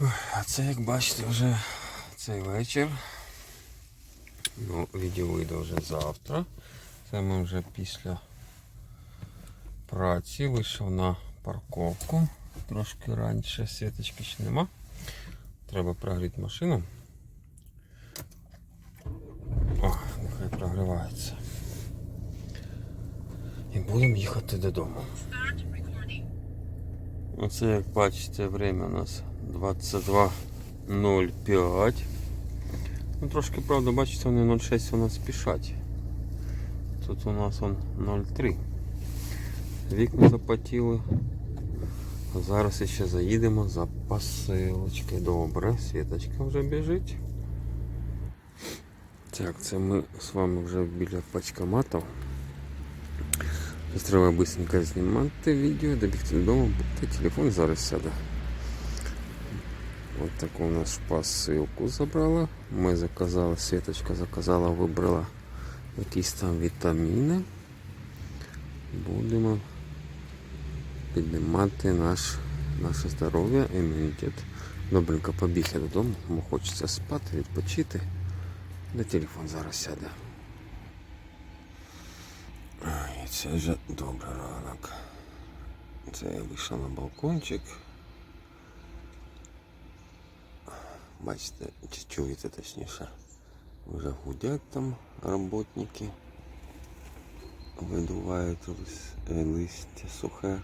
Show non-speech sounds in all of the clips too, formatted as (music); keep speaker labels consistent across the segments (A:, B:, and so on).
A: А це, як бачите, вже цей вечір. Ну, відео вийде вже завтра. Це ми вже після праці вийшов на парковку. Трошки раніше світочки ще нема. Треба прогріти машину. О, нехай прогрівається. І будемо їхати додому. Оце як бачите, время у нас 22.05. Ну трошки, правда, бачите, вони 0,6 у нас спішать. Тут у нас он 0,3. Вікна запотіли. Зараз ще заїдемо за посилочки. Добре, світочка вже біжить. Так, це ми з вами вже біля пачкомату. Зараз треба быстренько знімати відео, добігти додому, бо телефон зараз сяде. Ось таку у нас посилку забрала. Ми заказали, Світочка заказала, вибрала якісь там вітаміни. Будемо піднімати наш, наше здоров'я, імунітет. Добренько побіг я додому, бо хочеться спати, відпочити. Де телефон зараз сяде. Ай, це вже добрий ранок. Це я вийшов на балкончик. Бачите, чи чуєте точніше. Вже гудять там роботники. Видувають лис- листя сухе.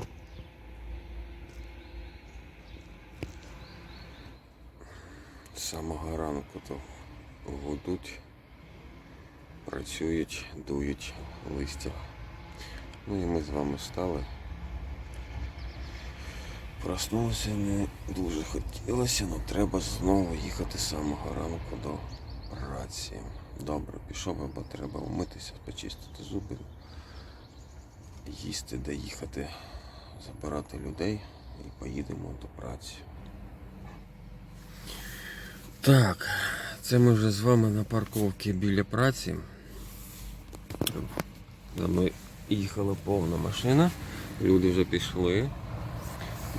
A: З самого ранку то гудуть, працюють, дують листя. Ну і ми з вами стали. Проснулося не дуже хотілося, але треба знову їхати з самого ранку до праці. Добре, пішов, бо треба вмитися, почистити зуби, їсти, доїхати, забирати людей і поїдемо до праці. Так, це ми вже з вами на парковці біля праці. Мною їхала повна машина. Люди вже пішли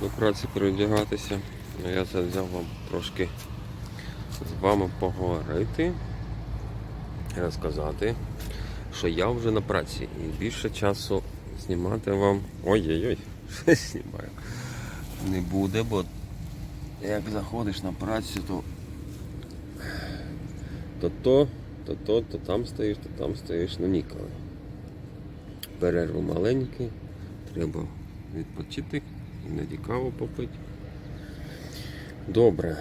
A: до праці переодягатися. А я це взяв вам трошки з вами поговорити і розказати, що я вже на праці і більше часу знімати вам. Ой-ой-ой, (laughs) що знімаю. Не буде, бо як заходиш на працю, то то то, то то, то там стоїш, то там стоїш, ну ніколи. Перерву маленькі, треба відпочити, іноді каву попити. Добре.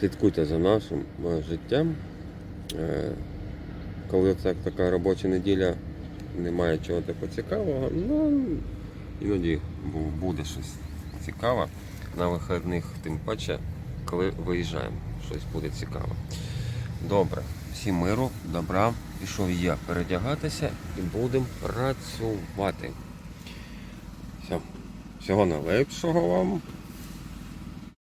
A: Слідкуйте за нашим е, життям. Е, Коли так така робоча неділя, немає чого такого цікавого, ну іноді буде щось цікаве на вихідних, тим паче, коли виїжджаємо, щось буде цікаве. Добре, всім миру, добра. Пішов я передягатися і будемо працювати. Все. Всього найлепшого вам.